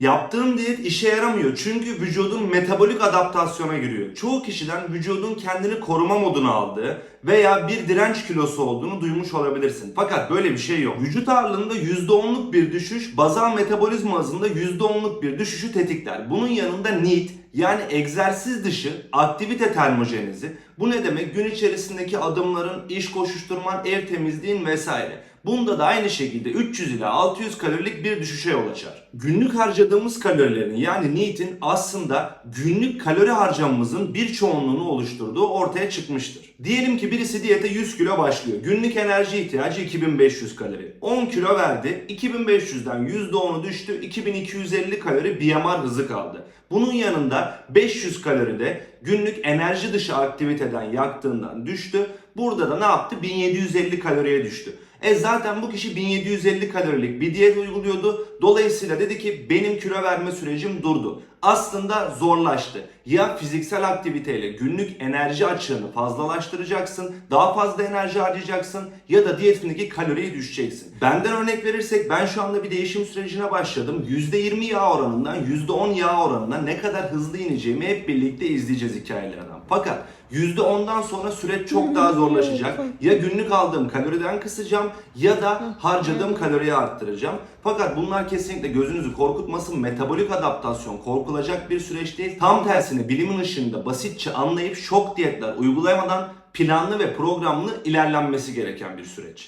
Yaptığın diyet işe yaramıyor çünkü vücudun metabolik adaptasyona giriyor. Çoğu kişiden vücudun kendini koruma moduna aldığı veya bir direnç kilosu olduğunu duymuş olabilirsin. Fakat böyle bir şey yok. Vücut ağırlığında %10'luk bir düşüş bazal metabolizma hızında %10'luk bir düşüşü tetikler. Bunun yanında NEAT yani egzersiz dışı aktivite termojenizi bu ne demek? Gün içerisindeki adımların, iş koşuşturman, ev temizliğin vesaire. Bunda da aynı şekilde 300 ila 600 kalorilik bir düşüşe yol açar. Günlük harcadığımız kalorilerin yani NEAT'in aslında günlük kalori harcamamızın bir çoğunluğunu oluşturduğu ortaya çıkmıştır. Diyelim ki birisi diyete 100 kilo başlıyor. Günlük enerji ihtiyacı 2500 kalori. 10 kilo verdi. 2500'den %10'u düştü. 2250 kalori BMR hızı kaldı. Bunun yanında 500 kalori de günlük enerji dışı aktiviteden yaktığından düştü. Burada da ne yaptı? 1750 kaloriye düştü. E zaten bu kişi 1750 kalorilik bir diyet uyguluyordu. Dolayısıyla dedi ki benim kilo verme sürecim durdu. Aslında zorlaştı. Ya fiziksel aktiviteyle günlük enerji açığını fazlalaştıracaksın, daha fazla enerji harcayacaksın ya da diyetindeki kaloriyi düşeceksin. Benden örnek verirsek ben şu anda bir değişim sürecine başladım. %20 yağ oranından %10 yağ oranına ne kadar hızlı ineceğimi hep birlikte izleyeceğiz hikayelerden. Fakat %10'dan sonra süreç çok daha zorlaşacak. Ya günlük aldığım kaloriden kısacağım ya da harcadığım kaloriyi arttıracağım. Fakat bunlar kesinlikle gözünüzü korkutmasın. Metabolik adaptasyon korkulacak bir süreç değil. Tam tersine bilimin ışığında basitçe anlayıp şok diyetler uygulamadan planlı ve programlı ilerlenmesi gereken bir süreç.